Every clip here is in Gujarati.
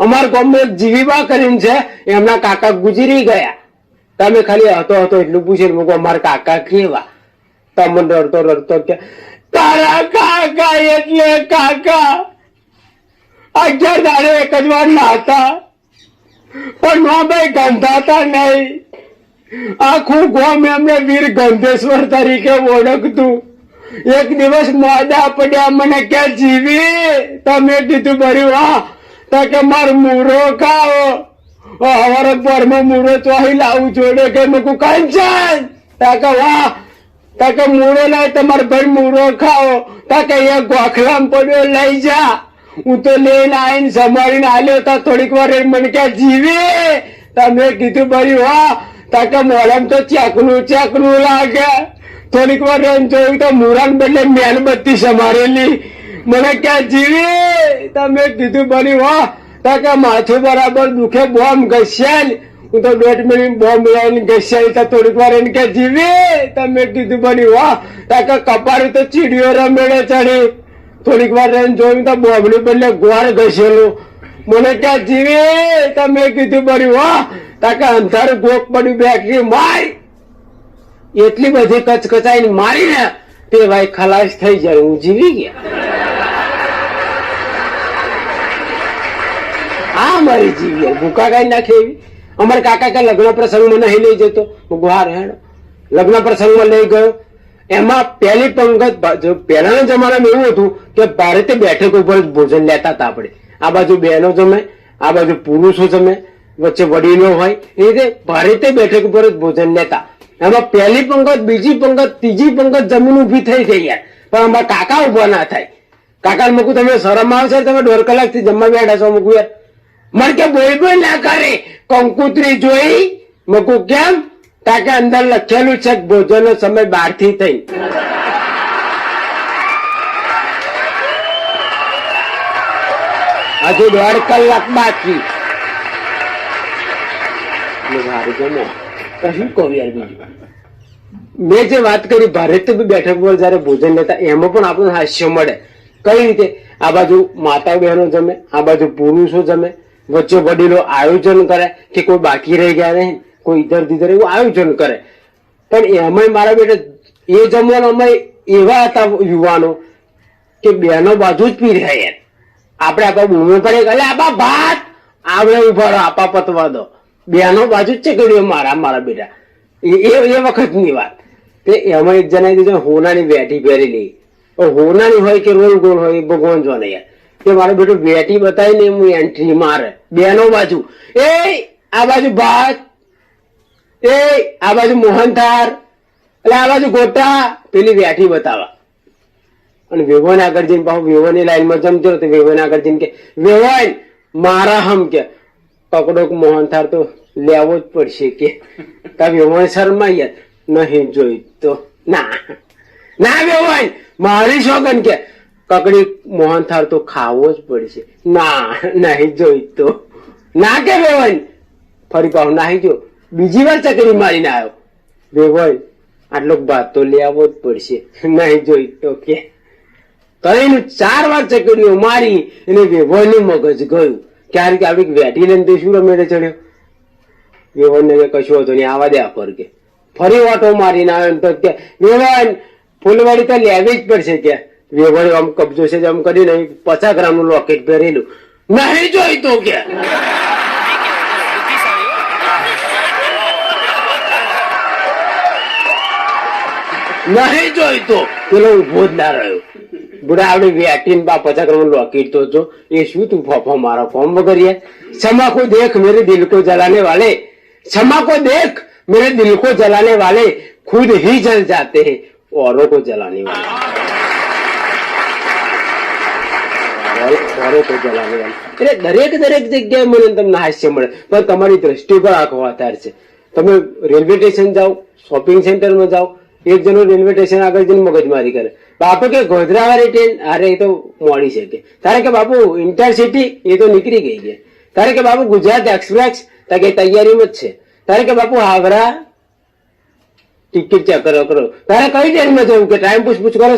અમારા ગામમાં એક જીવીબા કરીને છે, એમના કાકા ગુજરી ગયા. તમે ખાલી હતો હતો એટલું પૂછીને મૂકો, અમારા કાકા કેવા? તમને રડતો રડતો કે, તારા કાકા એટલે કાકા. અગિયાર દાડે એક જ વાર નાતા, પણ નો ભાઈ ગંધાતા નહીં. આખું ગામ એમને વીર ગંધેશ્વર તરીકે ઓળખતું. એક દિવસ મોડા પડ્યા, મને કે, જીવી, તમે કીધું ભર્યું હા કે માર મૂરો ખાઓ. હવારે પરમાં મૂરો ચોહી લાવું જોડે કે મેં કહું કંચન તાકે વાહ. તાકે મૂળો લાય તમારે ભાઈ મૂરો ખાઓ. તાકે એ ગોખલામ પડ્યો લઈ જા. હું તો લઈને આવીને સંભાળીને આલ્યો તા થોડીક વાર મને કે જીવે. તમે કીધું ભાઈ, વાહ. તાકે મોડમ તો ચેકનું ચેકનું લાગે. થોડીક વાર એમ જોયું તો મુરાન બદલે મેણબત્તી સમારેલી મને ક્યાં જીવી? તમે કીધું બની હો કે માથું બરાબર દુખે, બોમ્બ ઘસ્યા હું તો દોઢ મિનિટ બોમ્બ લઈને ઘસ્યા તો થોડીક વાર એને કે જીવી? તમે કીધું બની હો કે કપાળી તો ચીડીઓ રમેડે ચડી. થોડીક વાર રહીને જોયું તો બોમ્બની બદલે ગોળ ઘસેલું મને ક્યાં જીવી? તમે કીધું બની હો કે અંધારું ગોક પડ્યું બેટરી મારી એટલી બધી કચકચાઈને મારીને તે ભાઈ ખલાસ થઈ જાય. હું જીવી ગયા? આ મારી જીવી ભૂકા ગાઈ નાખે એવી. અમારે કાકા કે લગ્ન પ્રસંગમાં નહીં લઈ જતો. ગુહાર હેડો. લગ્ન પ્રસંગમાં લઈ ગયો. એમાં પહેલી પંગત પહેલાના જમાનામાં એવું હતું કે ભારતે બેઠક ઉપર જ ભોજન લેતા હતા આપણે. આ બાજુ બહેનો જમે, આ બાજુ પુરુષો જમે, વચ્ચે વડીલો હોય, એ રીતે ભારતે બેઠક ઉપર જ ભોજન લેતા. એમાં પહેલી પંગત, બીજી પંગત, ત્રીજી પંગત જમીન ઊભી થઈ ગઈ યાર. પણ અમારા કાકા ઊભા ના થાય. કાકા મૂકું, તમે શરમ આવશે તમે દોઢ કલાકથી જમવા બેઠા છો, મૂકું યાર. મને કે બોલ બોલ ના કરે. કંકુતરી જોઈ, મકુ કેમ? તાકે અંદર લખેલું છે ભોજનનો સમય બારથી થઈ હજુ દોઢ કલાક બાકી. શું કહું યાર મેં જે વાત કરી ભારત બેઠક પર જયારે ભોજન લેતા, એમાં પણ આપણને હાસ્ય મળે. કઈ રીતે? આ બાજુ માતા બહેનો જમે, આ બાજુ પુરુષો જમે વચ્ચે વડીલો આયોજન કરે કે કોઈ બાકી રહી ગયા નહીં, કોઈ ઇધર ધીધર એવું આયોજન કરે. પણ એમાં મારા બેટા, એ જમવાના એવા હતા યુવાનો કે બેનો બાજુ જ પી રહ્યા આપણે આપણા બૂમો પડે એટલે આપા ભાત! આવડે ઊભા રહો, આપા પતવા દો. બેનો બાજુ જ છે કર્યું મારા મારા બેટા. એ, એ- વખતની વાત. તે એમાં એક જણાવી દીધું હોનાની વેટી પહેરેલી. હોનાની હોય કે રોલ ગોલ હોય ભગવાન જોને યાર. તે મારે બેટું વેટી બતાવીને હું એન્ટ્રી મારે. બેનો બાજુ. એ આ બાજુ ભાત. એ આ બાજુ મોહનથાર એટલે આ બાજુ ગોટા. પેલી વેઠી બતાવા. અને વેવન આગળ જઈને પાછું વેવાની લાઈનમાં જમતો તો વેવન આગળ જઈને કે વેવન મારા હમ કે. પકડો મોહનથાર તો લેવો જ પડશે કે. તા વેવાન શર્મા યાર નહીં જોઈ તો. ના. ના વેવન મારી શોગન કે. કકડી મોહનથાર તો ખાવો જ પડશે. ના, નહીં જોઈ તો ના કે વેવાન ફરી પાછું નાહી જો. બીજી વાર ચકરી મારીને આવ્યો. વેવાન આટલો ભાત તો લેવો જ પડશે. નહીં જોઈ તો કે. કહીને ચાર વાર ચકરીઓ મારી એને વેવણનું મગજ ગયું. ક્યારેક આપડે વેઠી લઈને તો શું રમેડે ચડ્યો? વેવણ ને કશું હતો નહીં, આવા દે પર કે ફરી વાટો મારીને આવ્યો તો કે વેવણ ફૂલવાડી તો લેવી જ પડશે કે. વેવણ આમ કબજો છે આમ કરીને પચાસ ગ્રામ નું લોકેટ પહેરેલું નહીં જોઈ તો કે નહીં જોઈતો પેલો ઉભો જ ના રહ્યો બુડા આવડે વેટીન બા પચાસ ગ્રામ લોકેટ તો જો એ શું તું ફોફો મારો ફોર્મ વગર યાર क्षमा को देख मेरे दिल को जलाने वाले क्षमा को देख मेरे दिल को जलाने वाले खुद ही जल जाते हैं औरों को जलाने वाले એટલે દરેક દરેક જગ્યાએ મને તમને હાસ્ય મળે. પણ તમારી દ્રષ્ટિ પર આખો આધાર છે. તમે રેલવે સ્ટેશન જાઓ, શોપિંગ સેન્ટરમાં જાઓ, એક જણો રેલવે સ્ટેશન આગળ જઈને મગજમારી કરે. બાપુ કે ગોધરા ટ્રેન, અરે એ તો મોડી છે કે. તારે કે બાપુ ઇન્ટરસિટી, એ તો નીકળી ગઈ છે તારે કે બાપુ ગુજરાત એક્સપ્રેસ, તારે કે તૈયારીમાં જ છે. તારે કે બાપુ હાવરા, ટિકિટ ચેક કરો કરો. તારે કઈ ટ્રેનમાં જવું કે? ટાઈમ પૂછ પૂછ કરો.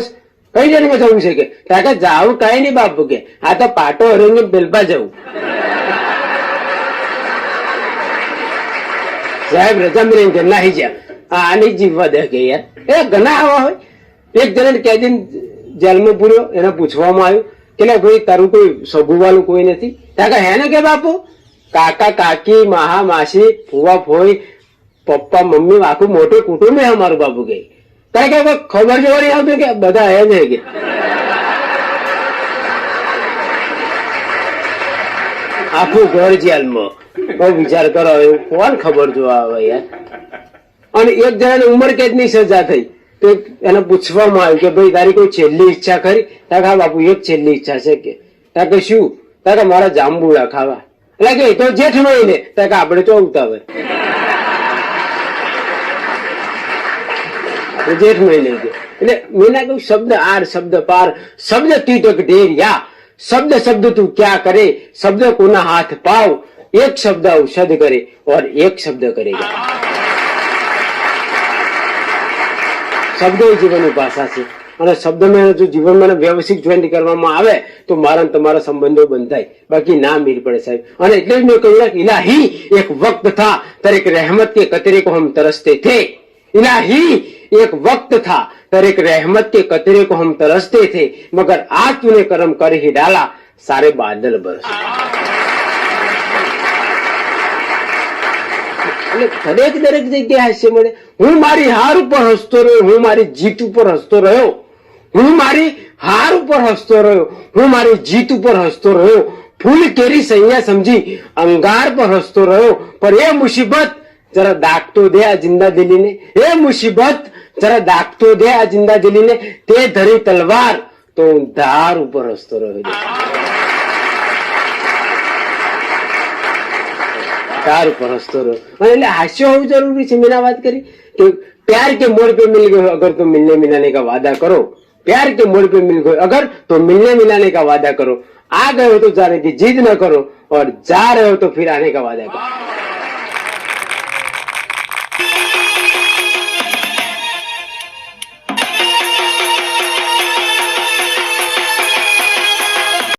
કઈ જન્મ જવું છે કે? કાકા જાવું કઈ નહીં બાપુ કે. આ તો પાટો હરીને બેલપા જવું. સાહેબ, રજા મિલન કે નાહી જ્યાં આની જીવવા દે કે યાર. એ ઘણા આવા હોય. એક જણ કેદીન જેલમાં પૂર્યો, એને પૂછવામાં આવ્યું કે ભાઈ, તારું કોઈ સગુવાલું કોઈ નથી? કાકા હે ને કે બાપુ? કાકા, કાકી, મહા, માસી, ફુવા, ફોઈ, પપ્પા, મમ્મી, આખું મોટું કુટુંબ હે અમારું બાપુ કઈ કારણ કે ખબર જોવાની આવતી કે બધા હે ને કે? આખું ઘર જેલમાં. બહુ વિચાર કરો, એવું કોણ ખબર જોવા આવે યાર? અને એક જણાની ઉંમર કેદની સજા થઈ? તો એને પૂછવામાં આવ્યું કે ભાઈ, તારી કોઈ છેલ્લી ઈચ્છા ખરી? ત્યાં હા, બાપુ, એક છેલ્લી ઈચ્છા છે કે. ત્યાં કે શું? કે મારા જાંબુડા ખાવા. એટલે કે તો જેઠ મહિને ત્યાં કે આપણે તો ઉતાવે જેઠમય નહીં છે. એટલે મેં ના કહ્યું શબ્દ આર, શબ્દ પાર, શબ્દ તીટક ઢેરિયા શબ્દ શબ્દ તું ક્યાં કરે? શબ્દ કોના હાથ પાવ? એક શબ્દ ઔષધ કરે ઓર એક શબ્દ કરેગા શબ્દ જીવનની ભાષા છે. અને શબ્દમાં જો જીવનમાં વ્યવસ્થિત જોઈન્ટ કરવામાં આવે, તો મારા તમારા સંબંધો બંધાય. બાકી ના મીર પડે સાહેબ. અને એટલે જ મેં કહ્યું ઇલાહી એક વક્ત થા, તરેક રહેમત કે કતરે કો હમ તરસતે થે. ઇલાહી एक वक्त था तरीक रहमत के कतरे को हम तरसते थे मगर आज तूने कर्म कर ही डाला सारे बादल बरस એટલે દરેક દરેક જગ્યાએ હાસ્ય મળે હું મારી હાર ઉપર હસતો રહ્યો હું મારી જીત ઉપર હસતો રહ્યો હું મારી હાર ઉપર હસતો રહ્યો હું મારી જીત ઉપર હસતો રહ્યો ફૂલ કેરી સૈયા સમજી અંગાર પર હસતો રહ્યો પણ એ મુસીબત જરા દાગતો દે આ જિંદા દિલીને એ મુસીબત જરા દાગતો દે આ જિંદા દિલીને તે ધરી તલવાર તો હું ધાર ઉપર હસતો રહ્યો કાર ઉપર હસતો રહ્યો અને એટલે હાસ્ય હોવું જરૂરી છે મેં આ વાત કરી કે प्यार के मोड़ पे मिल गए हो अगर तो मिलने मिलाने का वादा करो प्यार के मोड़ पे मिल गए अगर तो मिलने मिलाने का वादा करो आ गए हो तो जाने की जिद न करो और जा रहे हो तो फिर आने का वादा करो